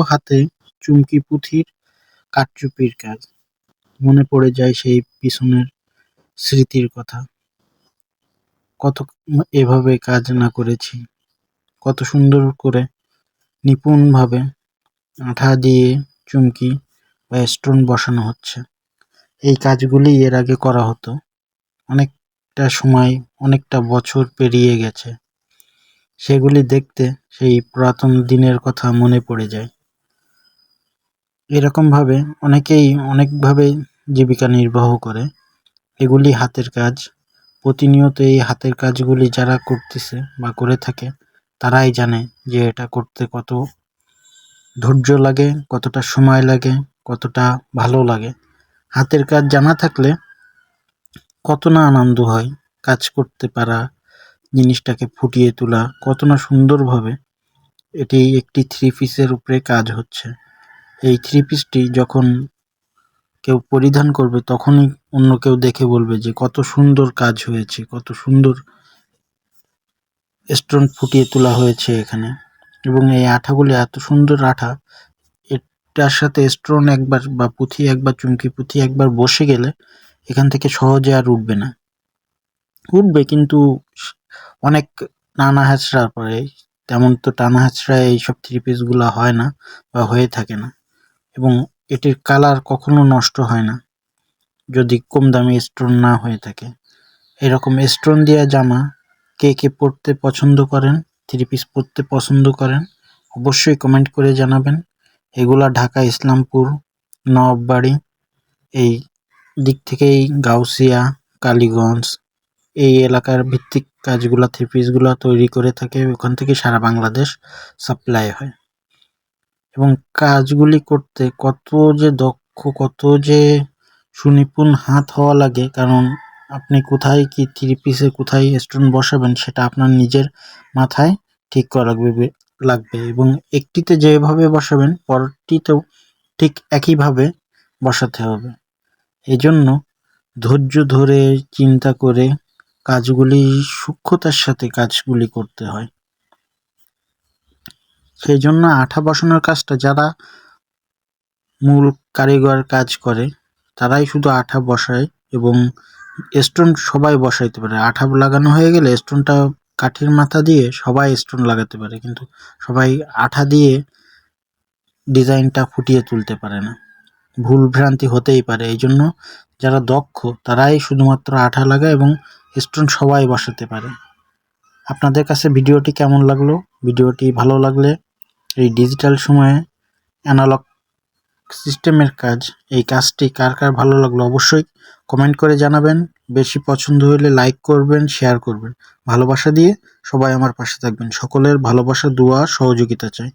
হাতে চুমকি পুঁথির কারচুপির কাজ। মনে পড়ে যায় সেই পিছনের স্মৃতির কথা। কত এভাবে কাজ না করেছি। কত সুন্দর করে নিপুণভাবে আঠা দিয়ে চুমকি বা স্টোন বসানো হচ্ছে। এই কাজগুলি এর আগে করা হতো। অনেকটা সময়, অনেকটা বছর পেরিয়ে গেছে। সেগুলি দেখতে সেই পুরাতন দিনের কথা মনে পড়ে যায়। এরকমভাবে অনেকেই অনেকভাবে জীবিকা নির্বাহ করে। এগুলি হাতের কাজ। প্রতিনিয়ত এই হাতের কাজগুলি যারা করতেছে বা করে থাকে, তারাই জানে যে এটা করতে কত ধৈর্য লাগে, কতটা সময় লাগে, কতটা ভালো লাগে। হাতের কাজ জানা থাকলে কত না আনন্দ হয় কাজ করতে পারা, জিনিসটাকে ফুটিয়ে তোলা, কত না সুন্দরভাবে এটি একটি থ্রি পিসের উপরে কাজ হচ্ছে। এই থ্রি পিসটি যখন কেউ পরিধান করবে, তখনই অন্য কেউ দেখে বলবে যে, কত সুন্দর কাজ হয়েছে, কত সুন্দর স্টোন ফুটিয়ে তোলা হয়েছে এখানে। এবং এই আঠাগুলি এত সুন্দর আঠা, এটার সাথে স্টোন একবার বা পুঁথি একবার, চুমকি পুঁথি একবার বসে গেলে এখান থেকে সহজে আর উঠবে না। উঠবে কিন্তু অনেক নানা হ্যাচড়ার পরে, তেমন তো টানা হ্যাচড়ায় এইসব থ্রি পিসগুলো হয় না বা হয়ে থাকে না। এবং এটির কালার কখনো নষ্ট হয় না, যদি কম দামি স্টোন না হয়ে থাকে। এরকম স্টোন দেওয়া জামা কে কে পরতে পছন্দ করেন, থ্রি পিস পরতে পছন্দ করেন, অবশ্যই কমেন্ট করে জানাবেন। এগুলা ঢাকা, ইসলামপুর নবাববাড়ি এই দিক থেকেই গাউসিয়া, কালীগঞ্জ, এই এলাকার ভিত্তিক কাজগুলা, থ্রি পিসগুলো তৈরি করে থাকে। ওখান থেকে সারা বাংলাদেশ সাপ্লাই হয়। এবং কাজগুলি করতে কত যে দক্ষ, কত যে সুনিপুণ হাত হওয়া লাগে, কারণ আপনি কোথায় কি থ্রি পিসে কোথায় স্টোন বসাবেন সেটা আপনার নিজের মাথায় ঠিক করা লাগবে লাগবে এবং একটিতে যেভাবে বসাবেন পরটিতেও ঠিক একইভাবে বসাতে হবে। এজন্য ধৈর্য ধরে, চিন্তা করে কাজগুলি সূক্ষ্মতার সাথে কাজগুলি করতে হয়। সেই জন্য আঠা বসানোর কাজটা যারা মূল কারিগর কাজ করে, তারাই শুধু আঠা বসায় এবং স্টোন সবাই বসাইতে পারে। আঠা লাগানো হয়ে গেলে স্টোনটা কাঠির মাথা দিয়ে সবাই স্টোন লাগাতে পারে, কিন্তু সবাই আঠা দিয়ে ডিজাইনটা ফুটিয়ে তুলতে পারে না। ভুল ভ্রান্তি হতেই পারে। এই জন্য যারা দক্ষ, তারাই শুধুমাত্র আঠা লাগায় এবং স্টোন সবাই বসাতে পারে। আপনাদের কাছে ভিডিওটি কেমন লাগল? ভিডিওটি ভালো লাগলে এই ডিজিটাল সময়ে অ্যানালগ সিস্টেমের কাজ, এই কাজটি কার কার ভালো লাগল অবশ্যই কমেন্ট করে জানাবেন। বেশি পছন্দ হলে লাইক করবেন শেয়ার করবেন। ভালোবাসা দিয়ে সবাই আমার পাশে থাকবেন। সকলের ভালোবাসা, দোয়া, সহযোগিতা চাই।